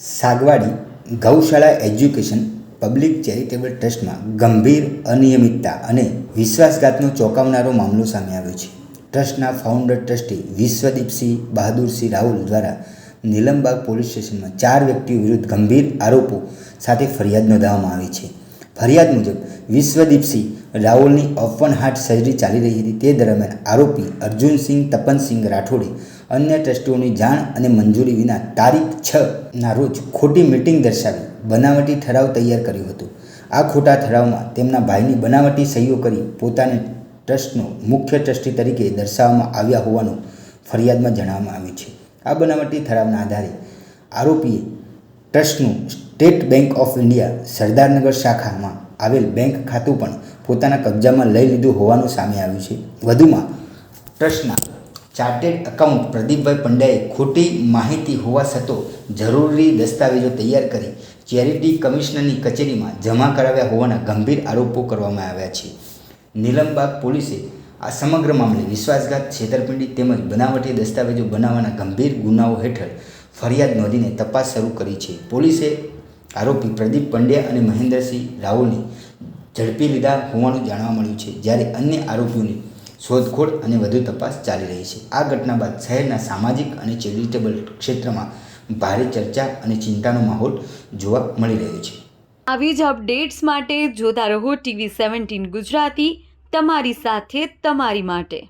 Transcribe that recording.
સાગવાડી ગૌશાળા education public charitable ટ્રસ્ટમાં ગંભીર અનિયમિતતા અને વિશ્વાસઘાતનો ચોંકાવનારો મામલો સામે આવ્યો છે. ટ્રસ્ટના ફાઉન્ડર ટ્રસ્ટી વિશ્વદીપસિંહ બહાદુરસિંહ રાહુલ દ્વારા નીલમબાગ પોલીસ સ્ટેશનમાં ચાર વ્યક્તિઓ વિરુદ્ધ ગંભીર આરોપો સાથે ફરિયાદ નોંધાવવામાં આવી છે. ફરિયાદ મુજબ વિશ્વદીપસિંહ રાહુલની હાર્ટ સર્જરી ચાલી રહી હતી. તે દરમિયાન આરોપી અર્જુનસિંહ તપનસિંહ રાઠોડે અન્ય ટ્રસ્ટીઓની જાણ અને મંજૂરી વિના તારીખ છ ના રોજ ખોટી મીટિંગ દર્શાવી બનાવટી ઠરાવ તૈયાર કર્યો હતો. આ ખોટા ઠરાવમાં તેમના ભાઈની બનાવટી સહીઓ કરી પોતાને ટ્રસ્ટનો મુખ્ય ટ્રસ્ટી તરીકે દર્શાવવામાં આવ્યા હોવાનું ફરિયાદમાં જણાવવામાં આવ્યું છે. આ બનાવટી ઠરાવના આધારે આરોપીએ ટ્રસ્ટનું State Bank of India Sardarnagar શાખામાં આવેલ બેંક ખાતું પણ પોતાના કબજામાં લઈ લીધું હોવાનું સામે આવ્યું છે. વધુમાં, ટ્રસ્ટના ચાર્ટેડ એકાઉન્ટ પ્રદીપભાઈ પંડ્યાએ ખોટી માહિતી હોવા છતાં જરૂરી દસ્તાવેજો તૈયાર કરી ચેરિટી કમિશનરની કચેરીમાં જમા કરાવ્યા હોવાના ગંભીર આરોપો કરવામાં આવ્યા છે. નીલમબાગ પોલીસે આ સમગ્ર મામલે વિશ્વાસઘાત, છેતરપિંડી તેમજ બનાવટી દસ્તાવેજો બનાવવાના ગંભીર ગુનાઓ હેઠળ ફરિયાદ નોંધીને તપાસ શરૂ કરી છે. પોલીસે આરોપી પ્રદીપ પંડ્યા અને મહેન્દ્રસિંહ રાવલને ઝડપી લીધા હોવાનું જાણવા મળ્યું છે. જ્યારે અન્ય આરોપીઓની શોધખોળ અને વધુ તપાસ ચાલી રહી છે. આ ઘટના બાદ શહેરના સામાજિક અને ચેરિટેબલ ક્ષેત્રમાં ભારે ચર્ચા અને ચિંતાનો માહોલ જોવા મળી રહ્યો છે. આવી જ અપડેટ્સ માટે જોતા રહો ટીવી સેવન્ટીન ગુજરાતી, તમારી સાથે, તમારી માટે.